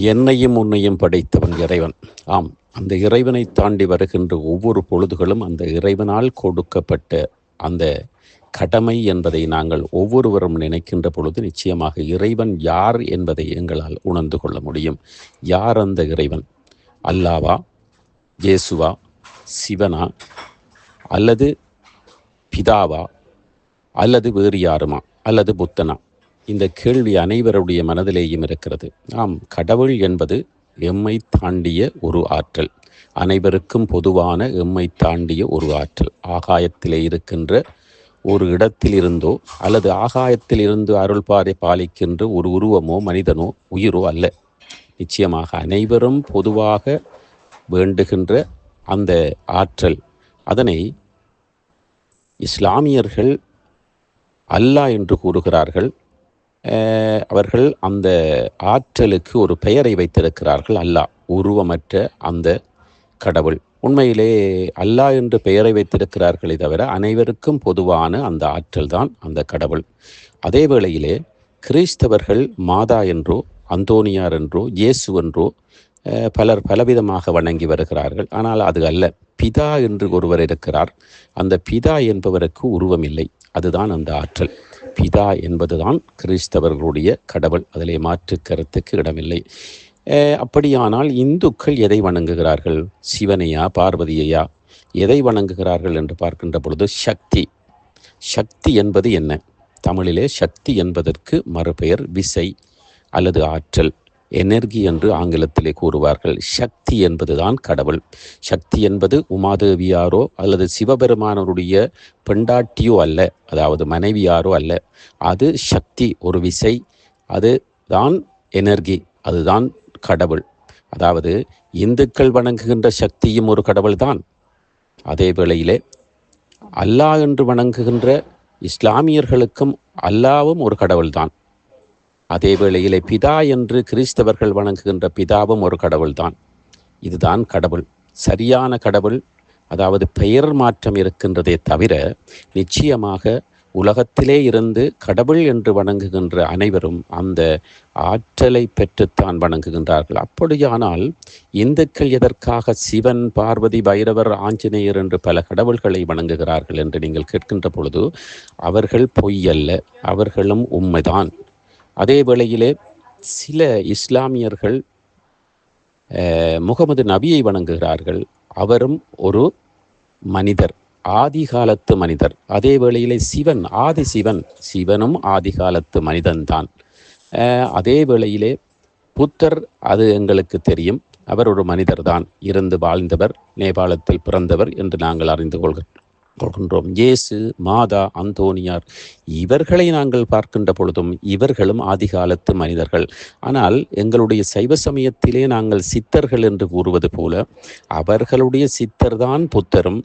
என்னையும் உன்னையும் படைத்தவன் இறைவன். ஆம் அந்த இறைவனை தாண்டி வருகின்ற ஒவ்வொரு பொழுதுகளும் அந்த இறைவனால் கொடுக்கப்பட்ட அந்த கடமை என்பதை நாங்கள் ஒவ்வொருவரும் நினைக்கின்ற பொழுது நிச்சயமாக இறைவன் யார் என்பதை எங்களால் உணர்ந்து கொள்ள முடியும். யார் அந்த இறைவன்? அல்லாவா? ஜேசுவா சிவனா? அல்லது பிதாவா? அல்லது வேறு யாருமா? அல்லது புத்தனா? இந்த கேள்வி அனைவருடைய மனதிலேயும் இருக்கிறது. ஆம் கடவுள் என்பது எம்மை தாண்டிய ஒரு ஆற்றல். அனைவருக்கும் பொதுவான எம்மை தாண்டிய ஒரு ஆற்றல். ஆகாயத்திலே இருக்கின்ற ஒரு இடத்தில் இருந்தோ அல்லது ஆகாயத்தில் இருந்து அருள்பாதை பாலிக்கின்ற ஒரு உருவமோ மனிதனோ உயிரோ அல்ல. நிச்சயமாக அனைவரும் பொதுவாக வேண்டுகின்ற அந்த ஆற்றல். அதனை இஸ்லாமியர்கள் அல்லா என்று கூறுகிறார்கள். அவர்கள் அந்த ஆற்றலுக்கு ஒரு பெயரை வைத்திருக்கிறார்கள். அல்லாஹ் உருவமற்ற அந்த கடவுள். உண்மையிலே அல்லாஹ் என்று பெயரை வைத்திருக்கிறார்களே தவிர அனைவருக்கும் பொதுவான அந்த ஆற்றல் தான் அந்த கடவுள். அதே வேளையிலே கிறிஸ்தவர்கள் மாதா என்றோ அந்தோனியார் என்றோ இயேசு என்றோ பலர் பலவிதமாக வணங்கி வருகிறார்கள். ஆனால் அது அல்ல. பிதா என்று ஒருவர் இருக்கிறார். அந்த பிதா என்பவருக்கு உருவம் இல்லை. அதுதான் அந்த ஆற்றல். பிதா என்பதுதான் கிறிஸ்தவர்களுடைய கடவுள். அதிலே மாற்று கருத்துக்கு இடமில்லை. அப்படியானால் இந்துக்கள் எதை வணங்குகிறார்கள்? சிவனையா பார்வதியையா? எதை வணங்குகிறார்கள் என்று பார்க்கின்ற பொழுது சக்தி. சக்தி என்பது என்ன? தமிழிலே சக்தி என்பதற்கு மறுபெயர் விசை அல்லது ஆற்றல். எனர்ஜி என்று ஆங்கிலத்திலே கூறுவார்கள். சக்தி என்பதுதான் கடவுள். சக்தி என்பது உமாதேவியாரோ அல்லது சிவபெருமானருடைய பெண்டாட்டியோ அல்ல அதாவது மனைவியாரோ அல்ல. அது சக்தி ஒரு விசை அது தான் எனர்ஜி அதுதான் கடவுள். அதாவது இந்துக்கள் வணங்குகின்ற சக்தியும் ஒரு கடவுள்தான் அதே வேளையிலே அல்லாஹ் என்று வணங்குகின்ற இஸ்லாமியர்களுக்கும் அல்லாவும் ஒரு கடவுள்தான் அதே வேளையிலே பிதா என்று கிறிஸ்தவர்கள் வணங்குகின்ற பிதாவும் ஒரு கடவுள்தான். இதுதான் கடவுள். சரியான கடவுள் அதாவது பெயர் மாற்றம் இருக்கின்றதே தவிர நிச்சயமாக உலகத்திலே இருந்து கடவுள் என்று வணங்குகின்ற அனைவரும் அந்த ஆற்றலை பெற்றுத்தான் வணங்குகின்றார்கள். அப்படியானால் இந்துக்கள் எதற்காக சிவன் பார்வதி பைரவர் ஆஞ்சநேயர் என்று பல கடவுள்களை வணங்குகிறார்கள் என்று நீங்கள் கேட்கின்ற பொழுது அவர்கள் பொய் அல்ல அவர்களும் உண்மைதான். அதே வேளையிலே சில இஸ்லாமியர்கள் முகமது நபியை வணங்குகிறார்கள். அவரும் ஒரு மனிதர் ஆதிகாலத்து மனிதர். அதே வேளையிலே சிவன் ஆதி சிவன் சிவனும் ஆதிகாலத்து மனிதன்தான். அதே வேளையிலே புத்தர் அது எங்களுக்கு தெரியும். அவர் ஒரு மனிதர்தான். இருந்து வாழ்ந்தவர் நேபாளத்தில் பிறந்தவர் என்று நாங்கள் அறிந்து கொள்கிறோம். கொள்கின்றோம் இயேசு மாதா அந்தோனியார் இவர்களை நாங்கள் பார்க்கின்ற பொழுதும் இவர்களும் ஆதிகாலத்து மனிதர்கள். ஆனால் எங்களுடைய சைவ சமயத்திலே நாங்கள் சித்தர்கள் என்று கூறுவது போல அவர்களுடைய சித்தர்தான் புத்தரும்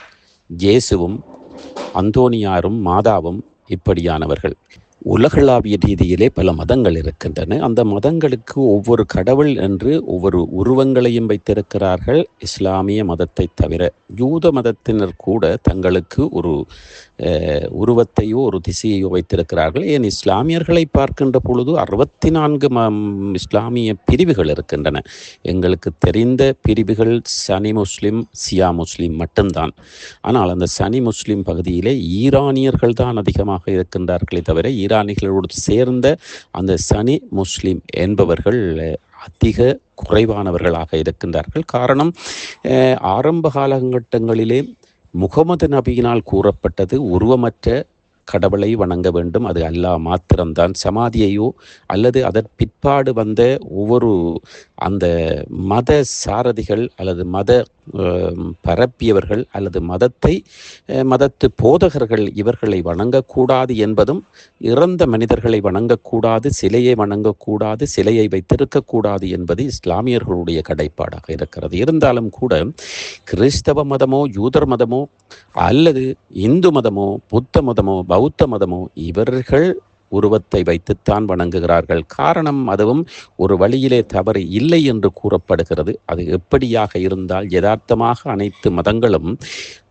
இயேசுவும் அந்தோனியாரும் மாதாவும் இப்படியானவர்கள். உலகளாவிய ரீதியிலே பல மதங்கள் இருக்கின்றன. அந்த மதங்களுக்கு ஒவ்வொரு கடவுள் என்று ஒவ்வொரு உருவங்களையும் வைத்திருக்கிறார்கள் இஸ்லாமிய மதத்தை தவிர. யூத மதத்தினர் கூட தங்களுக்கு ஒரு உருவத்தையோ ஒரு திசையையோ வைத்திருக்கிறார்கள். ஏன் இஸ்லாமியர்களை பார்க்கின்ற பொழுது அறுபத்தி நான்கு இஸ்லாமிய பிரிவுகள் இருக்கின்றன. எங்களுக்கு தெரிந்த பிரிவுகள் சனி முஸ்லிம் சியா முஸ்லிம் மட்டும்தான். ஆனால் அந்த சனி முஸ்லிம் பகுதியிலே ஈரானியர்கள் தான் அதிகமாக இருக்கின்றார்களே தவிர ஈரானிகளோடு சேர்ந்த அந்த சனி முஸ்லீம் என்பவர்கள் அதிக குறைவானவர்களாக இருக்கின்றார்கள். காரணம் ஆரம்ப காலகட்டங்களிலே முகமது நபியினால் கூறப்பட்டது உருவமற்ற கடவுளை வணங்க வேண்டும். அது அல்லாஹ் மாத்திரம்தான். சமாதியையோ அல்லது அதன் பிற்பாடு வந்த ஒவ்வொரு அந்த மத சாரதிகள் அல்லது மத பரப்பியவர்கள் அல்லது மதத்தை மதத்து போதகர்கள் இவர்களை வணங்கக்கூடாது என்பதும் இறந்த மனிதர்களை வணங்கக்கூடாது சிலையை வணங்கக்கூடாது சிலையை வைத்திருக்கக்கூடாது என்பது இஸ்லாமியர்களுடைய கடைப்பாடாக இருக்கிறது. இருந்தாலும் கூட கிறிஸ்தவ மதமோ யூதர் மதமோ அல்லது இந்து மதமோ புத்த மதமோ பௌத்த மதமோ இவர்கள் உருவத்தை வைத்துத்தான் வணங்குகிறார்கள். காரணம் அதுவும் ஒரு வழியிலே தவறு இல்லை என்று கூறப்படுகிறது. அது எப்படியாக இருந்தால் யதார்த்தமாக அனைத்து மதங்களும்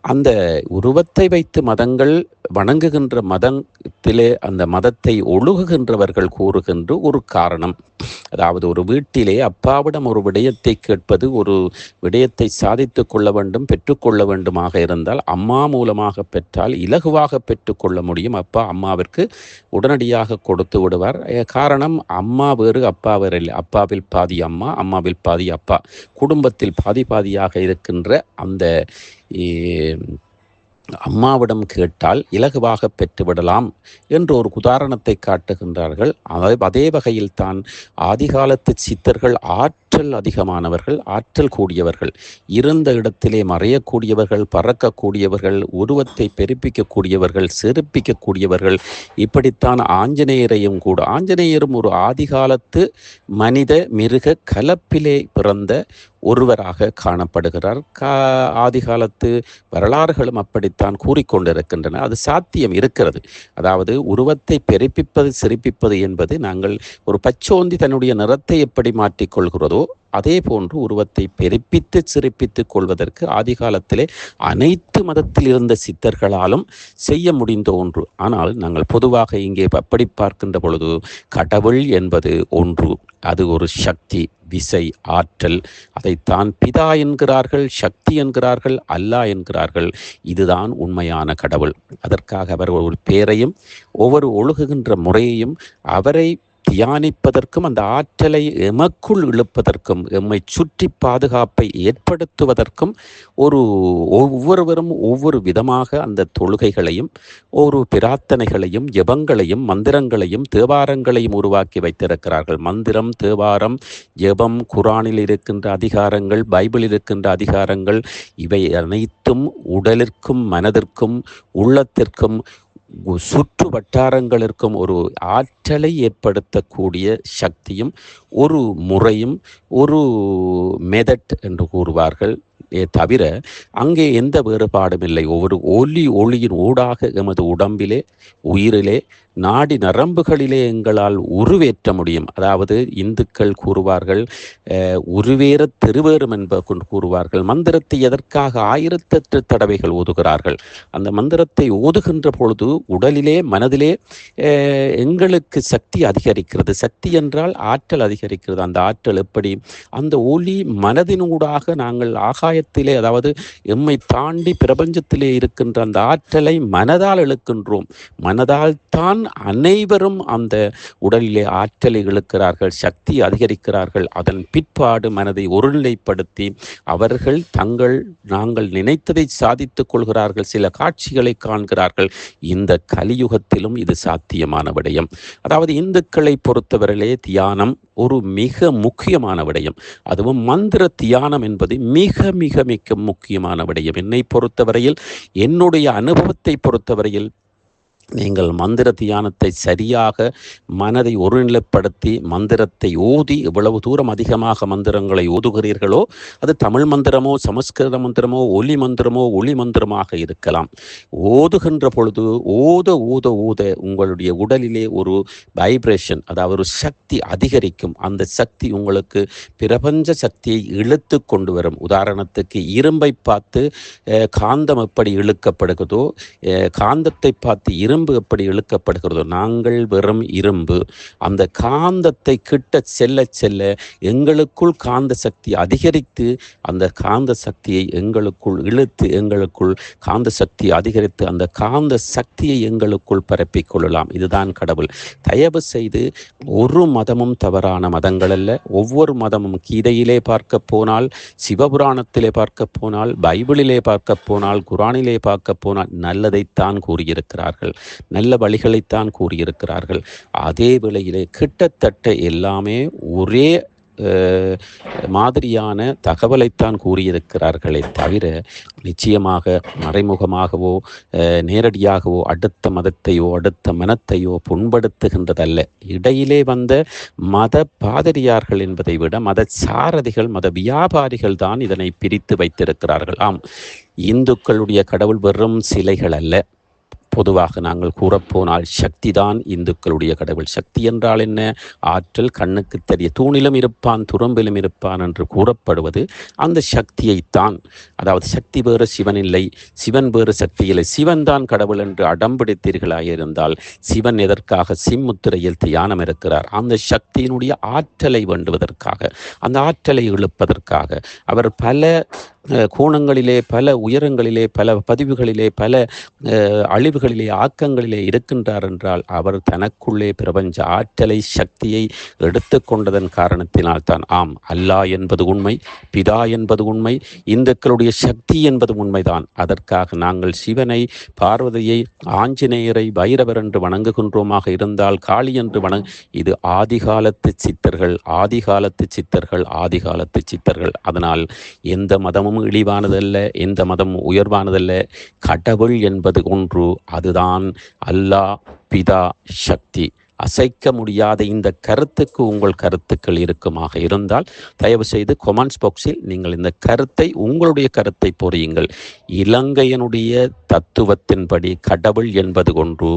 அந்த உருவத்தை வைத்து மதங்கள் வணங்குகின்ற மதத்திலே அந்த மதத்தை ஒழுகுகின்றவர்கள் கூறுகின்ற ஒரு காரணம். அதாவது ஒரு வீட்டிலே அப்பாவிடம் ஒரு விடயத்தை கேட்பது ஒரு விடயத்தை சாதித்து கொள்ள வேண்டும் பெற்றுக்கொள்ள வேண்டுமாக இருந்தால் அம்மா மூலமாக பெற்றால் இலகுவாக பெற்றுக்கொள்ள முடியும். அப்பா அம்மாவிற்கு உடனடியாக கொடுத்து விடுவார். காரணம் அம்மா வேறு அப்பா வேறு இல்லை. அப்பாவில் பாதி அம்மா அம்மாவில் பாதி அப்பா. குடும்பத்தில் பாதி பாதியாக இருக்கின்ற அந்த அம்மாவிடம் கேட்டால் இலகுவாக பெற்றுவிடலாம் என்று ஒரு உதாரணத்தை காட்டுகின்றார்கள். அதே அதே வகையில் தான் ஆதிகாலத்து சித்தர்கள் ஆற்றல் அதிகமானவர்கள் ஆற்றல் கூடியவர்கள் இருந்த இடத்திலே மறையக்கூடியவர்கள் பறக்கக்கூடியவர்கள் உருவத்தை பெருப்பிக்கக்கூடியவர்கள் செருப்பிக்கக்கூடியவர்கள் இப்படித்தான் ஆஞ்சநேயரையும் கூட ஆஞ்சநேயரும் ஒரு ஆதிகாலத்து மனித மிருக கலப்பிலே பிறந்த ஒருவராக காணப்படுகிறார். கா ஆதிகாலத்து வரலாறுகளும் அப்படித்தான் கூறிக்கொண்டிருக்கின்றன. அது சாத்தியம் இருக்கிறது. அதாவது உருவத்தை பெருப்பிப்பது சிரிப்பிப்பது என்பது நாங்கள் ஒரு பச்சோந்தி தன்னுடைய நிறத்தை எப்படி மாற்றிக்கொள்கிறதோ அதே போன்று உருவத்தை பெருப்பித்து சிறப்பித்துக் கொள்வதற்கு ஆதிகாலத்திலே அனைத்து மதத்தில் இருந்த சித்தர்களாலும் செய்ய முடிந்த ஒன்று. ஆனால் நாங்கள் பொதுவாக இங்கே அப்படி பார்க்கின்ற பொழுது கடவுள் என்பது ஒன்று. அது ஒரு சக்தி விசை ஆற்றல். அதைத்தான் பிதா என்கிறார்கள் சக்தி என்கிறார்கள் அல்லா என்கிறார்கள். இதுதான் உண்மையான கடவுள். அதற்காக அவர் ஒரு பேரையும் ஒவ்வொரு ஒழுகுகின்ற முறையையும் அவரை தியானிப்பதற்கும் அந்த ஆற்றலை எமக்குள் இழுப்பதற்கும் எம்மை சுற்றி பாதுகாப்பை ஏற்படுத்துவதற்கும் ஒரு ஒவ்வொருவரும் ஒவ்வொரு விதமாக அந்த தொழுகைகளையும் ஒரு பிரார்த்தனைகளையும் ஜெபங்களையும் மந்திரங்களையும் தேவாரங்களையும் உருவாக்கி வைத்திருக்கிறார்கள். மந்திரம் தேவாரம் ஜெபம் குரானில் இருக்கின்ற அதிகாரங்கள் பைபிளில் இருக்கின்ற அதிகாரங்கள் இவை அனைத்தும் உடலிற்கும் மனதிற்கும் உள்ளத்திற்கும் சுற்று சுற்று வட்டாரங்களிற்கும் ஒரு ஆற்றலை ஏற்படுத்தக்கூடிய சக்தியும் ஒரு முறையும் ஒரு மெதட் என்று கூறுவார்கள். தவிர அங்கே எந்த வேறுபாடும் இல்லை. ஒவ்வொரு ஒலி ஒளியின் ஊடாக எமது உடம்பிலே உயிரிலே நாடி நரம்புகளிலே எங்களால் உருவேற்ற முடியும். அதாவது இந்துக்கள் கூறுவார்கள் உருவேற திருவேறும் என்ப கூறுவார்கள் மந்திரத்தை எதற்காக ஆயிரத்தெட்டு தடவைகள் ஓதுகிறார்கள்? அந்த மந்திரத்தை ஓதுகின்ற பொழுது உடலிலே மனதிலே எங்களுக்கு சக்தி அதிகரிக்கிறது. சக்தி என்றால் ஆற்றல் அதிகரிக்கிறது. அந்த ஆற்றல் எப்படி? அந்த ஒளி மனதினூடாக நாங்கள் சமுதாயத்திலே அதாவது எம்மை தாண்டி பிரபஞ்சத்திலே இருக்கின்ற அந்த ஆற்றலை மனதால் இழுக்கின்றோம் மனதால் தான் அனைவரும் அந்த உடலிலே ஆற்றலை இழுக்கிறார்கள் சக்தி அதிகரிக்கிறார்கள். அதன் பிற்பாடு மனதை ஒருநிலைப்படுத்தி அவர்கள் தங்கள் நாங்கள் நினைத்ததை சாதித்துக் கொள்கிறார்கள் சில காட்சிகளை காண்கிறார்கள். இந்த கலியுகத்திலும் இது சாத்தியமான விடயம். அதாவது இந்துக்களை பொறுத்தவரையிலே தியானம் ஒரு மிக முக்கியமான விடயம். அதுவும் மந்திர தியானம் என்பது மிக மிக மிக முக்கியமான விடயம். என்னை பொறுத்தவரையில் என்னுடைய அனுபவத்தை பொறுத்தவரையில் நீங்கள் மந்திர தியானத்தை சரியாக மனதை ஒருநிலைப்படுத்தி மந்திரத்தை ஓதி எவ்வளவு தூரம் அதிகமாக மந்திரங்களை ஓதுகிறீர்களோ அது தமிழ் மந்திரமோ சமஸ்கிருத மந்திரமோ ஒலி மந்திரமோ ஒளி மந்திரமாக இருக்கலாம். ஓதுகின்ற பொழுது ஓத ஊத ஊத உங்களுடைய உடலிலே ஒரு வைப்ரேஷன் அதாவது ஒரு சக்தி அதிகரிக்கும். அந்த சக்தி உங்களுக்கு பிரபஞ்ச சக்தியை இழுத்து கொண்டு வரும். உதாரணத்துக்கு இரும்பை பார்த்து காந்தம் எப்படி இழுக்கப்படுகிறதோ காந்தத்தை பார்த்து இரும்பு இரும்பு எப்படி இழுக்கப்படுகிறதோ நாங்கள் வெறும் இரும்பு. அந்த காந்தத்தை கிட்ட செல்ல செல்ல எங்களுக்குள் காந்த சக்தி அதிகரித்து அந்த காந்த சக்தியை எங்களுக்குள் இழுத்து எங்களுக்குள் காந்த சக்தி அதிகரித்து அந்த காந்த சக்தியை எங்களுக்குள் பரப்பிக் கொள்ளலாம். இதுதான் கடவுள். தயவு செய்து ஒரு மதமும் தவறான மதங்கள் அல்ல. ஒவ்வொரு மதமும் கீதையிலே பார்க்க போனால் சிவபுராணத்திலே பார்க்க போனால் பைபிளிலே பார்க்க போனால் குரானிலே பார்க்க போனால் நல்லதைத்தான் கூறியிருக்கிறார்கள். நல்ல வழிகளைத்தான் கூறியிருக்கிறார்கள். அதே வேளையிலே கிட்டத்தட்ட எல்லாமே ஒரே மாதிரியான தகவலைத்தான் கூறியிருக்கிறார்களே தவிர நிச்சயமாக மறைமுகமாகவோ நேரடியாகவோ அடுத்த மதத்தையோ அடுத்த மனத்தையோ புண்படுத்துகின்றதல்ல. இடையிலே வந்த மத பாதிரியார்கள் என்பதை விட மத சாரதிகள் மத வியாபாரிகள் தான் இதனை பிரித்து வைத்திருக்கிறார்கள். ஆம் இந்துக்களுடைய கடவுள் வெறும் சிலைகள் அல்ல. பொதுவாக நாங்கள் கூறப்போனால் சக்தி தான் இந்துக்களுடைய கடவுள். சக்தி என்றால் என்ன? ஆற்றல் கண்ணுக்கு தெரிய தூணிலும் இருப்பான் துறம்பிலும் இருப்பான் என்று கூறப்படுவது அந்த சக்தியைத்தான். அதாவது சக்தி வேறு சிவன் இல்லை. சிவன் வேறு சக்தி இல்லை. சிவன் தான் கடவுள் என்று அடம்பிடித்தீர்களாக இருந்தால் சிவன் எதற்காக? சிம்முத்திரையில் தியானம் இருக்கிறார் அந்த சக்தியினுடைய ஆற்றலை வேண்டுவதற்காக அந்த ஆற்றலை இழுப்பதற்காக அவர் பல கோணங்களிலே பல உயரங்களிலே பல பதிவுகளிலே பல அழிவு அழிவுகளிலே ஆக்கங்களிலே இருக்கின்றார் என்றால் அவர் தனக்குள்ளே பிரபஞ்ச ஆற்றலை சக்தியை எடுத்து கொண்டதன் காரணத்தினால் தான் ஆம் அல்லாஹ் என்பது உண்மை பிதா என்பது உண்மை இந்துக்களுடைய சக்தி என்பது உண்மைதான். அதற்காக நாங்கள் சிவனை பார்வதியை ஆஞ்சநேயரை பைரவர் என்று வணங்குகின்றோமாக இருந்தால் காளி என்று வணங் இது ஆதிகாலத்து சித்தர்கள் ஆதிகாலத்து சித்தர்கள் ஆதிகாலத்து சித்தர்கள். அதனால் எந்த மதமும் இழிவானதல்ல எந்த மதமும் உயர்வானதல்ல. கடவுள் என்பது ஒன்று அதுதான் அல்லாஹ் பிதா சக்தி. அசைக்க முடியாத இந்த கருத்துக்கு உங்கள் கருத்துக்கள் இருக்குமாக இருந்தால் தயவு செய்து கொமெண்ட்ஸ் பாக்ஸில் நீங்கள் இந்த கருத்தை உங்களுடைய கருத்தை பொறியுங்கள். இலங்கையனுடைய தத்துவத்தின்படி கடவுள் என்பது ஒன்று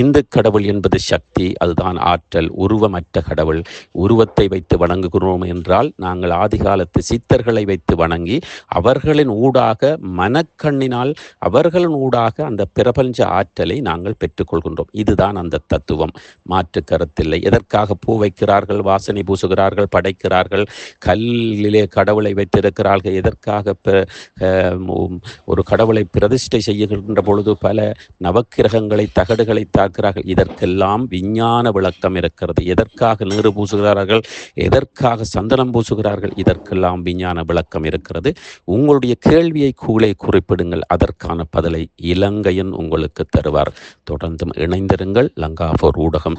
இந்து கடவுள் என்பது சக்தி அதுதான் ஆற்றல் உருவமற்ற கடவுள். உருவத்தை வைத்து வணங்குகிறோம் என்றால் நாங்கள் ஆதிகாலத்து சித்தர்களை வைத்து வணங்கி அவர்களின் ஊடாக மனக்கண்ணினால் அவர்களின் ஊடாக அந்த பிரபஞ்ச ஆற்றலை நாங்கள் பெற்றுக்கொள்கின்றோம். இதுதான் அந்த தத்துவம். மா மாற்று கருத்தில்லை எதற்காக பூ வைக்கிறார்கள் வாசனை பூசுகிறார்கள் படைக்கிறார்கள் கல்லிலே கடவுளை வைத்திருக்கிறார்கள் எதற்காக ஒரு கடவுளை பிரதிஷ்டை செய்கின்ற பொழுது பல நவக்கிரகங்களை தகடுகளை தாக்குகிறார்கள். இதற்கெல்லாம் விஞ்ஞான விளக்கம் இருக்கிறது. எதற்காக நீர் பூசுகிறார்கள் எதற்காக சந்தனம் பூசுகிறார்கள் இதற்கெல்லாம் விஞ்ஞான விளக்கம் இருக்கிறது. உங்களுடைய கேள்வியை கூலே குறிப்பிடுங்கள். அதற்கான பதிலை இலங்கையன் உங்களுக்கு தருவார். தொடர்ந்தும் இணைந்திருங்கள். லங்காபோர் ஊடகம்